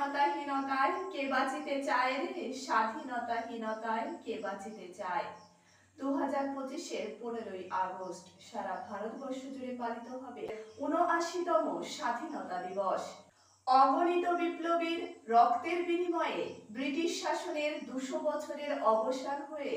স্বাধীনতাহীনতায় কে বাঁচিতে চায় রে? স্বাধীনতাহীনতায় কে বাঁচিতে চায়? দু হাজার পঁচিশের পনেরোই আগস্ট সারা ভারতবর্ষ জুড়ে পালিত হবে উনআশিতম স্বাধীনতা দিবস। অগণিত বিপ্লবীর রক্তের বিনিময়ে ব্রিটিশ শাসনের দুশো বছরের অবসান হয়ে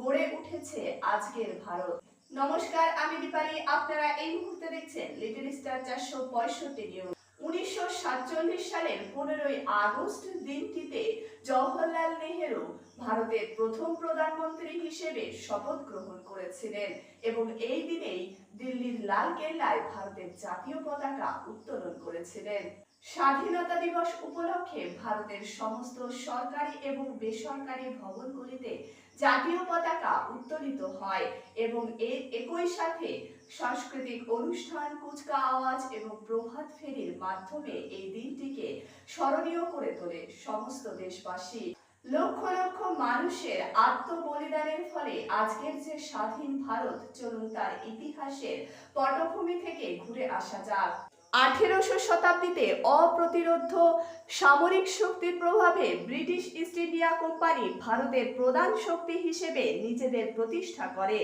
গড়ে উঠেছে আজকের ভারত। নমস্কার, আমি দীপালি। আপনারা এই মুহূর্তে দেখছেন লিটল স্টার চারশো পঁয়ষট্টি নিউজ উনিশশো সাতচল্লিশ সালের পনেরোই আগস্ট দিনটিতে জওহরলাল নেহেরু ভারতের প্রথম প্রধানমন্ত্রী হিসেবে শপথ গ্রহণ করেছিলেন এবং এই দিনেই দিল্লির লাল কেল্লায় ভারতের জাতীয় পতাকা উত্তোলন করেছিলেন। স্বাধীনতা দিবস উপলক্ষে ভারতের সমস্ত সরকারি এবং বেসরকারি ভবনগুলিতে জাতীয় পতাকা উত্তোলিত হয় এবং এর একই সাথে সাংস্কৃতিক অনুষ্ঠান কুচকাওয়াজ এবং প্রভাত ফেরির মাধ্যমে এই দিনটিকে স্মরণীয় করে তোলে সমস্ত দেশবাসী। লক্ষ লক্ষ মানুষের আত্মবলিদানের ফলে আজকের যে স্বাধীন ভারত, চলুন তার ইতিহাসের পটভূমি থেকে ঘুরে আসা যাক। আঠেরোশো শতাব্দীতে অপ্রতিরোধ সামরিক শক্তির প্রভাবে ব্রিটিশ ইস্ট ইন্ডিয়া কোম্পানি ভারতের প্রধান শক্তি হিসেবে নিজেদের প্রতিষ্ঠা করে।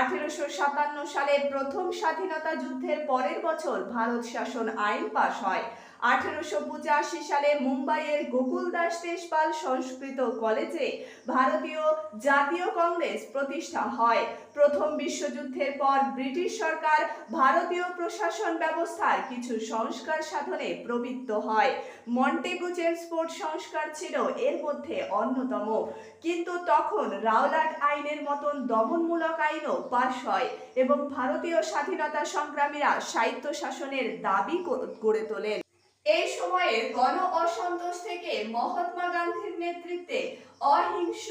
আঠেরোশো সাতান্ন সালে প্রথম স্বাধীনতা যুদ্ধের পরের বছর ভারত শাসন আইন পাশ হয়। আঠেরোশো পঁচাশি সালে মুম্বাইয়ের গোকুল দাস দেশপাল সংস্কৃত কলেজে ভারতীয় জাতীয় কংগ্রেস প্রতিষ্ঠা হয়। প্রথম বিশ্বযুদ্ধের পর ব্রিটিশ সরকার ভারতীয় প্রশাসন ব্যবস্থার কিছু সংস্কার সাধনে প্রবৃত্ত হয়। মন্টেগু জেমসফোর্ড সংস্কার ছিল এর মধ্যে অন্যতম। কিন্তু তখন রাওলাট আইনের মতন দমনমূলক আইনও পাশ হয় এবং ভারতীয় স্বাধীনতা সংগ্রামীরা সাহিত্য শাসনের দাবি গড়ে তোলেন। এই সময়ে গণ অসন্তোষ থেকে মহাত্মা গান্ধীর নেতৃত্বে অহিংস,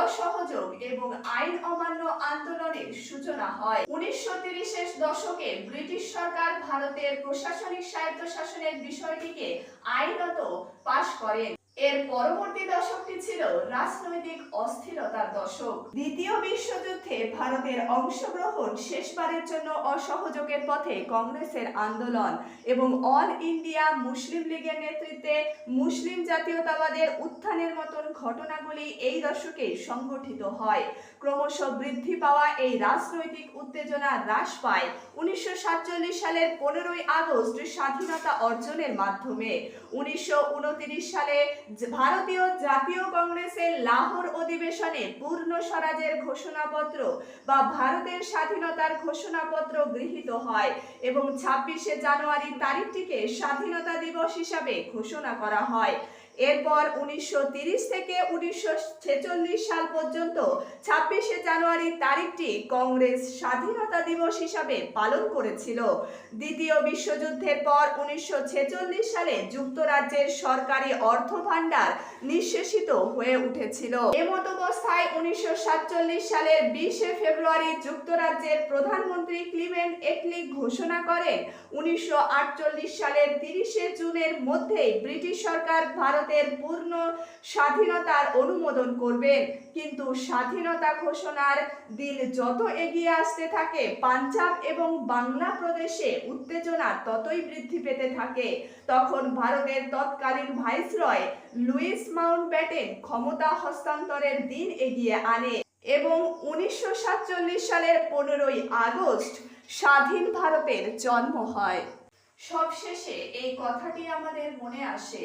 অসহযোগ এবং আইন অমান্য আন্দোলনের সূচনা হয়। উনিশশো তিরিশের দশকে ব্রিটিশ সরকার ভারতের প্রশাসনিক স্বায়ত্তশাসনের বিষয়টিকে আইনত পাশ করেন। এর পরবর্তী দশকটি ছিল রাজনৈতিক অস্থিরতার দশক। দ্বিতীয় বিশ্বযুদ্ধে ভারতের অংশগ্রহণ শেষবারের জন্য অসহযোগের পথে কংগ্রেসের আন্দোলন এবং অল ইন্ডিয়া মুসলিম লীগের নেতৃত্বে মুসলিম জাতীয়তাবাদের উত্থানের মতন ঘটনাগুলি এই দশকে সংগঠিত হয়। ক্রমশ বৃদ্ধি পাওয়া এই রাজনৈতিক উত্তেজনা হ্রাস পায় উনিশশো সাতচল্লিশ সালের পনেরোই আগস্ট স্বাধীনতা অর্জনের মাধ্যমে। উনিশশো উনত্রিশ সালে ভারতীয় জাতীয় কংগ্রেসের লাহোর অধিবেশনে পূর্ণ স্বরাজের ঘোষণাপত্র বা ভারতের স্বাধীনতার ঘোষণাপত্র গৃহীত হয় এবং ছাব্বিশে জানুয়ারি তারিখটিকে স্বাধীনতা দিবস হিসাবে ঘোষণা করা হয়। এরপর উনিশশো থেকে উনিশশো ছেচল্লিশ সাল পর্যন্ত ছাব্বিশে জানুয়ারি তারিখটি কংগ্রেস স্বাধীনতা দিবস হিসাবে পালন করেছিল। দ্বিতীয় বিশ্বযুদ্ধের পর উনিশশো সালে যুক্তরাজ্যের সরকারি অর্থ ভাণ্ডার নিঃশেষিত হয়ে উঠেছিল। এমত অবস্থায় উনিশশো সাতচল্লিশ সালের বিশে ফেব্রুয়ারি যুক্তরাজ্যের প্রধানমন্ত্রী ক্লিমেন্ট এটলি ঘোষণা করেন, উনিশশো আটচল্লিশ সালের তিরিশে জুনের মধ্যেই ব্রিটিশ সরকার ভারতের পূর্ণ স্বাধীনতার অনুমোদন করবেন। কিন্তু স্বাধীনতা ঘোষণার দিন যত এগিয়ে আসতে থাকে, পাঞ্জাব এবং বাংলা প্রদেশে উত্তেজনা ততই বৃদ্ধি পেতে থাকে। তখন ভারতের তৎকালীন ভাইসরয় লুইস মাউন্ট ব্যাটেন ক্ষমতা হস্তান্তরের দিন এগিয়ে আনে এবং উনিশশো সাতচল্লিশ সালের পনেরোই আগস্ট স্বাধীন ভারতের জন্ম হয়। সবশেষে এই কথাটি আমাদের মনে আসে